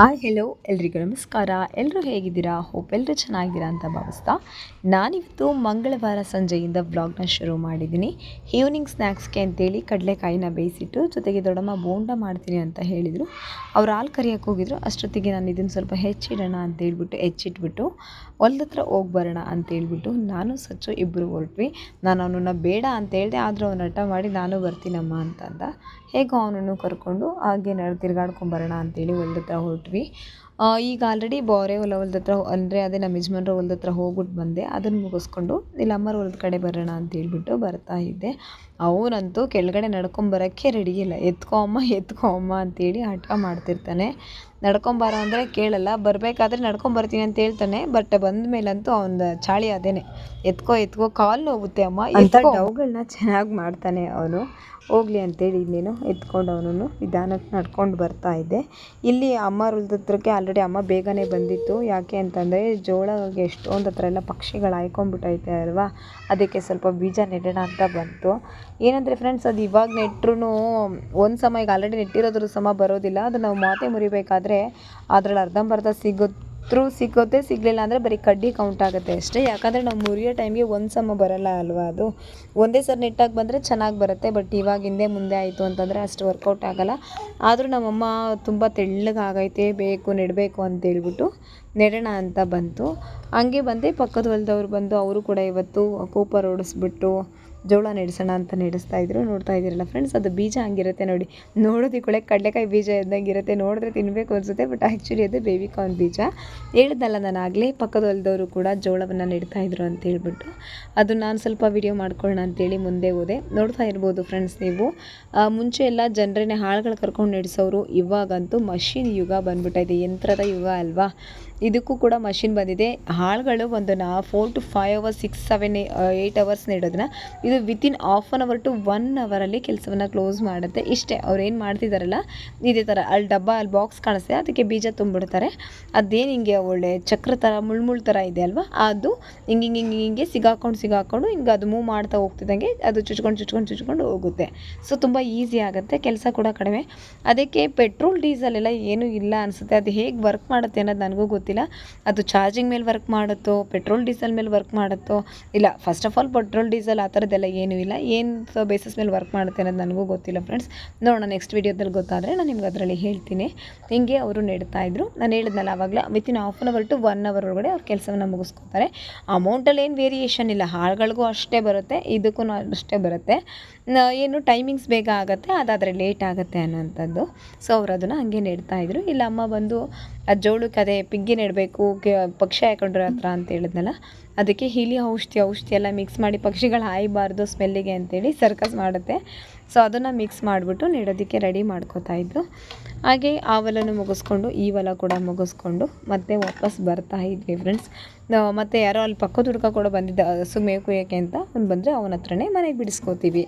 Hi hello ಎಲ್ರಿಗೂ ನಮಸ್ಕಾರ. ಎಲ್ಲರೂ ಹೇಗಿದ್ದೀರಾ? ಹೋಪ್ ಎಲ್ಲರೂ ಚೆನ್ನಾಗಿದ್ದೀರಾ ಅಂತ ಭಾವಿಸ್ತಾ. ನಾನಿವತ್ತು ಮಂಗಳವಾರ ಸಂಜೆಯಿಂದ ವ್ಲಾಗ್ನ ಶುರು ಮಾಡಿದ್ದೀನಿ. ಈವ್ನಿಂಗ್ ಸ್ನ್ಯಾಕ್ಸ್ಗೆ ಅಂತೇಳಿ ಕಡಲೆಕಾಯಿನ ಬೇಯಿಸಿಟ್ಟು, ಜೊತೆಗೆ ದೊಡ್ಡಮ್ಮ ಬೋಂಡ ಮಾಡ್ತೀನಿ ಅಂತ ಹೇಳಿದರು. ಅವ್ರು ಹಾಲು ಕರಿಯೋಕೆ ಹೋಗಿದ್ರು. ಅಷ್ಟೊತ್ತಿಗೆ ನಾನು ಇದನ್ನು ಸ್ವಲ್ಪ ಹೆಚ್ಚಿಡೋಣ ಅಂತ ಹೆಚ್ಚಿಟ್ಬಿಟ್ಟು, ಹೊಲ್ದ ಹತ್ರ ಹೋಗಿ ಬರೋಣ ಅಂತ ಹೇಳ್ಬಿಟ್ಟು ನಾನು ಸಚ್ಚು ಇಬ್ಬರು ಹೊರಟ್ವಿ. ನಾನು ಅವನನ್ನು ಬೇಡ ಅಂತ ಹೇಳಿದೆ, ಆದರೂ ಅವನು ಹಠ ಮಾಡಿ ನಾನು ಬರ್ತೀನಮ್ಮ ಅಂತಂದ. ಹೇಗೋ ಅವನನ್ನು ಕರ್ಕೊಂಡು ಹಾಗೆ ತಿರ್ಗಾಡ್ಕೊಂಬರೋಣ ಅಂತೇಳಿ ಹೊಲ್ದ ಹತ್ರ ಹೊರಟ್ವಿ ಈಗ ಆಲ್ರೆಡಿ ಬೋರೆ ಹೊಲ ಹೊಲ್ದ ಹತ್ರ ಅಂದರೆ ಅದೇ ನಮ್ಮ ಯಜಮಾನ್ರ ಹೊಲ್ದ ಹತ್ರ ಹೋಗ್ಬಿಟ್ಟು ಬಂದೆ. ಅದನ್ನು ಮುಗಿಸ್ಕೊಂಡು ಇಲ್ಲಿ ಅಮ್ಮರ ಹೊಲದ ಕಡೆ ಬರೋಣ ಅಂತ ಹೇಳ್ಬಿಟ್ಟು ಬರ್ತಾ ಇದ್ದೆ. ಅವನಂತೂ ಕೆಳಗಡೆ ನಡ್ಕೊಂಬರೋಕ್ಕೆ ರೆಡಿ ಇಲ್ಲ. ಎತ್ಕೋ ಅಮ್ಮ ಎತ್ಕೋ ಅಮ್ಮ ಅಂತೇಳಿ ಹಠ ಮಾಡ್ತಿರ್ತಾನೆ. ನಡ್ಕೊಂಬಾರ ಅಂದರೆ ಕೇಳಲ್ಲ. ಬರಬೇಕಾದ್ರೆ ನಡ್ಕೊಂಬರ್ತೀನಿ ಅಂತ ಹೇಳ್ತಾನೆ. ಬಟ್ ಬಂದ ಮೇಲಂತೂ ಅವನ ಚಾಳಿ ಅದೇನೆ. ಎತ್ಕೋ ಎತ್ಕೋ ಕಾಲು ನೋವುತ್ತೆ ಅಮ್ಮ. ಅಂತ ಅವುಗಳನ್ನ ಚೆನ್ನಾಗಿ ಮಾಡ್ತಾನೆ ಅವನು. ಹೋಗ್ಲಿ ಅಂತೇಳಿ ಇನ್ನೇನು ಎತ್ಕೊಂಡು ಅವನು ನಿಧಾನಕ್ಕೆ ನಡ್ಕೊಂಡು ಬರ್ತಾ ಇದ್ದೆ. ಇಲ್ಲಿ ಅಮ್ಮ ಹತ್ರಕ್ಕೆ ಆಲ್ರೆಡಿ ಅಮ್ಮ ಬೇಗನೆ ಬಂದಿತ್ತು. ಯಾಕೆ ಅಂತಂದರೆ ಜೋಳಗೆ ಎಷ್ಟೊಂದು ಹತ್ರ ಎಲ್ಲ ಪಕ್ಷಿಗಳು ಆಯ್ಕೊಂಡ್ಬಿಟ್ಟೈತೆ ಅಲ್ವಾ? ಅದಕ್ಕೆ ಸ್ವಲ್ಪ ಬೀಜ ನೆಡೋಣ ಅಂತ ಬಂತು. ಏನಂದರೆ ಫ್ರೆಂಡ್ಸ್ ಅದು ಇವಾಗ ನೆಟ್ರೂ ಒಂದು ಸಮ ಈಗ ಆಲ್ರೆಡಿ ನೆಟ್ಟಿರೋದ್ರ ಸಮ ಬರೋದಿಲ್ಲ. ಅದು ನಾವು ಮಾತೆ ಮುರಿಬೇಕಾದ್ರೆ ಅದ್ರಲ್ಲಿ ಅರ್ಧಂಬರ್ಧ ಸಿಗುತ್ತೆ ತ್ರೂ ಸಿಗುತ್ತೆ ಸಿಗಲಿಲ್ಲ ಅಂದರೆ ಬರೀ ಕಡ್ಡಿ ಕೌಂಟ್ ಆಗುತ್ತೆ ಅಷ್ಟೇ. ಯಾಕಂದರೆ ನಾವು ಮುರಿಯೋ ಟೈಮ್ಗೆ ಒಂದು ಸಮ ಬರೋಲ್ಲ ಅಲ್ವಾ ಅದು? ಒಂದೇ ಸರಿ ನೆಟ್ಟಾಗಿ ಬಂದರೆ ಚೆನ್ನಾಗಿ ಬರುತ್ತೆ ಬಟ್ ಇವಾಗ ಹಿಂದೆ ಮುಂದೆ ಆಯಿತು ಅಂತಂದರೆ ಅಷ್ಟು ವರ್ಕೌಟ್ ಆಗೋಲ್ಲ. ಆದರೂ ನಮ್ಮಮ್ಮ ತುಂಬ ತೆಳ್ಳಗೆ ಆಗೈತೆ, ಬೇಕು, ನೆಡಬೇಕು ಅಂತೇಳ್ಬಿಟ್ಟು ನೆಡೋಣ ಅಂತ ಬಂತು. ಹಂಗೆ ಬಂದೆ, ಪಕ್ಕದ ಹೊಲದವ್ರು ಬಂದು, ಅವರು ಕೂಡ ಇವತ್ತು ಕೂಪರ್ ಓಡಿಸ್ಬಿಟ್ಟು ಜೋಳ ನೆಡ್ಸೋಣ ಅಂತ ನೆಡೆಸ್ತಾ ಇದ್ರು. ನೋಡ್ತಾ ಇದ್ದೀರಲ್ಲ ಫ್ರೆಂಡ್ಸ್ ಅದು ಬೀಜ ಹಂಗಿರುತ್ತೆ ನೋಡಿ. ನೋಡೋದಕ್ಕೆ ಕಡಲೆಕಾಯಿ ಬೀಜ ಇದ್ದಂಗೆ ಇರುತ್ತೆ. ನೋಡಿದ್ರೆ ತಿನ್ನಬೇಕು ಅನಿಸುತ್ತೆ ಬಟ್ ಆ್ಯಕ್ಚುಲಿ ಅದು ಬೇಬಿ ಕಾರ್ನ್ ಬೀಜ. ಹೇಳಿದ್ನಲ್ಲ ನಾನು ಆಗಲೇ ಪಕ್ಕದ ಹೊಲದವರು ಕೂಡ ಜೋಳವನ್ನು ನೆಡ್ತಾ ಇದ್ರು ಅಂತ ಹೇಳ್ಬಿಟ್ಟು. ಅದು ನಾನು ಸ್ವಲ್ಪ ವಿಡಿಯೋ ಮಾಡ್ಕೊಳ್ಳೋಣ ಅಂತೇಳಿ ಮುಂದೆ ಹೋದೆ. ನೋಡ್ತಾ ಇರ್ಬೋದು ಫ್ರೆಂಡ್ಸ್ ನೀವು. ಮುಂಚೆ ಎಲ್ಲ ಜನರೇನೇ ಹಾಳುಗಳು ಕರ್ಕೊಂಡು ನಡೆಸೋರು, ಇವಾಗಂತೂ ಮಷಿನ್ ಯುಗ ಬಂದ್ಬಿಟ್ಟೈತೆ. ಯಂತ್ರದ ಯುಗ ಅಲ್ವಾ? ಇದಕ್ಕೂ ಕೂಡ ಮಷಿನ್ ಬಂದಿದೆ. ಹಾಳುಗಳು ಒಂದು ನಾ four to five hours six seven eight hours ನೆಡೋದನ್ನ ಇದು within half an hour to one ಅವರಲ್ಲಿ ಕೆಲಸವನ್ನು ಕ್ಲೋಸ್ ಮಾಡುತ್ತೆ. ಇಷ್ಟೇ, ಅವ್ರು ಏನು ಮಾಡ್ತಿದಾರಲ್ಲ, ಇದೇ ಥರ ಅಲ್ಲಿ ಡಬ್ಬ ಅಲ್ಲಿ ಬಾಕ್ಸ್ ಕಾಣಿಸ್ತದೆ, ಅದಕ್ಕೆ ಬೀಜ ತುಂಬಿಡ್ತಾರೆ. ಅದೇನು ಹಿಂಗೆ ಒಳ್ಳೆ ಚಕ್ರ ಥರ ಮುಳ್ಮುಳ್ ಥರ ಇದೆ ಅಲ್ವಾ? ಅದು ಹಿಂಗೆ ಹಿಂಗೆ ಹಿಂಗೆ ಹಿಂಗೆ ಸಿಗಾಕೊಂಡು ಸಿಗಾಕೊಂಡು ಹಿಂಗೆ ಅದು ಮೂವ್ ಮಾಡ್ತಾ ಹೋಗ್ತಿದ್ದಂಗೆ ಅದು ಚುಚ್ಕೊಂಡು ಚುಚ್ಕೊಂಡು ಚುಚ್ಕೊಂಡು ಹೋಗುತ್ತೆ. ಸೊ ತುಂಬ ಈಸಿ ಆಗುತ್ತೆ, ಕೆಲಸ ಕೂಡ ಕಡಿಮೆ. ಅದಕ್ಕೆ ಪೆಟ್ರೋಲ್ ಡೀಸೆಲ್ ಎಲ್ಲ ಏನೂ ಇಲ್ಲ ಅನಿಸುತ್ತೆ. ಅದು ಹೇಗೆ ವರ್ಕ್ ಮಾಡುತ್ತೆ ಅನ್ನೋದು ನನಗೂ ಗೊತ್ತಿಲ್ಲ. ಗೊತ್ತಿಲ್ಲ ಅದು ಚಾರ್ಜಿಂಗ್ ಮೇಲೆ ವರ್ಕ್ ಮಾಡುತ್ತೋ ಪೆಟ್ರೋಲ್ ಡೀಸೆಲ್ ಮೇಲೆ ವರ್ಕ್ ಮಾಡುತ್ತೋ, ಇಲ್ಲ first of all petrol diesel ಆ ಥರದ್ದೆಲ್ಲ ಏನೂ ಇಲ್ಲ. ಏನು ಬೇಸಿಸ್ ಮೇಲೆ ವರ್ಕ್ ಮಾಡುತ್ತೆ ಅನ್ನೋದು ನನಗೂ ಗೊತ್ತಿಲ್ಲ ಫ್ರೆಂಡ್ಸ್ ನೋಡೋಣ ನೆಕ್ಸ್ಟ್ ವೀಡಿಯೋದಲ್ಲಿ ಗೊತ್ತಾದರೆ ನಾನು ನಿಮ್ಗೆ ಅದರಲ್ಲಿ ಹೇಳ್ತೀನಿ. ಹಿಂಗೆ ಅವರು ನೆಡ್ತಾ ಇದ್ರು. ನಾನು ಹೇಳಿದ್ನಲ್ಲ ಆವಾಗಲೇ within half an hour to one hour ಒಳಗಡೆ ಅವ್ರ ಕೆಲಸವನ್ನು ಮುಗಿಸ್ಕೊತಾರೆ. ಅಮೌಂಟಲ್ಲಿ ಏನು ವೇರಿಯೇಷನ್ ಇಲ್ಲ. ಹಾಳುಗಳಿಗೂ ಅಷ್ಟೇ ಬರುತ್ತೆ. ಇದಕ್ಕೂ ಅಷ್ಟೇ ಬರುತ್ತೆ. ಏನು ಟೈಮಿಂಗ್ಸ್ ಬೇಗ ಆಗುತ್ತೆ, ಅದಾದರೆ ಲೇಟ್ ಆಗುತ್ತೆ ಅನ್ನೋಂಥದ್ದು ಸೊ ಅವರು ಅದನ್ನು ಹಂಗೆ ನೆಡ್ತಾ ಇದ್ರು. ಇಲ್ಲ ಅಮ್ಮ ಬಂದು ಆ ಜೋಳಕ್ಕೆ ಅದೇ ಪಿಗ್ಗಿ ನೆಡಬೇಕು ಪಕ್ಷಿ ಹಾಕೊಂಡ್ರ ಹತ್ರ ಅಂತ ಹೇಳಿದ್ನಲ್ಲ ಅದಕ್ಕೆ ಹೀಲಿ ಔಷಧಿ ಔಷಧಿ ಎಲ್ಲ ಮಿಕ್ಸ್ ಮಾಡಿ ಪಕ್ಷಿಗಳು ಹಾಯಬಾರ್ದು ಸ್ಮೆಲ್ಲಿಗೆ ಅಂತೇಳಿ ಸರ್ಕಸ್ ಮಾಡುತ್ತೆ. ಸೊ ಅದನ್ನು ಮಿಕ್ಸ್ ಮಾಡಿಬಿಟ್ಟು ನೆಡೋದಕ್ಕೆ ರೆಡಿ ಮಾಡ್ಕೋತಾ ಇದ್ದು ಹಾಗೆ ಆ ಹೊಲನೂ ಮುಗಿಸ್ಕೊಂಡು, ಈ ಹೊಲ ಕೂಡ ಮುಗಿಸ್ಕೊಂಡು ಮತ್ತೆ ವಾಪಸ್ ಬರ್ತಾ ಇದ್ವಿ ಫ್ರೆಂಡ್ಸ್ ಮತ್ತು ಯಾರೋ ಅಲ್ಲಿ ಪಕ್ಕದ ಹುಡುಗ ಕೂಡ ಬಂದಿದ್ದ ಹಸು ಮೇವು ಕುಯ್ಯೋಕ್ಕೆ ಅಂತ ಅವ್ನು ಬಂದರೆ ಅವನ ಹತ್ರನೇ ಮನೆಗೆ ಬಿಡಿಸ್ಕೋತೀವಿ.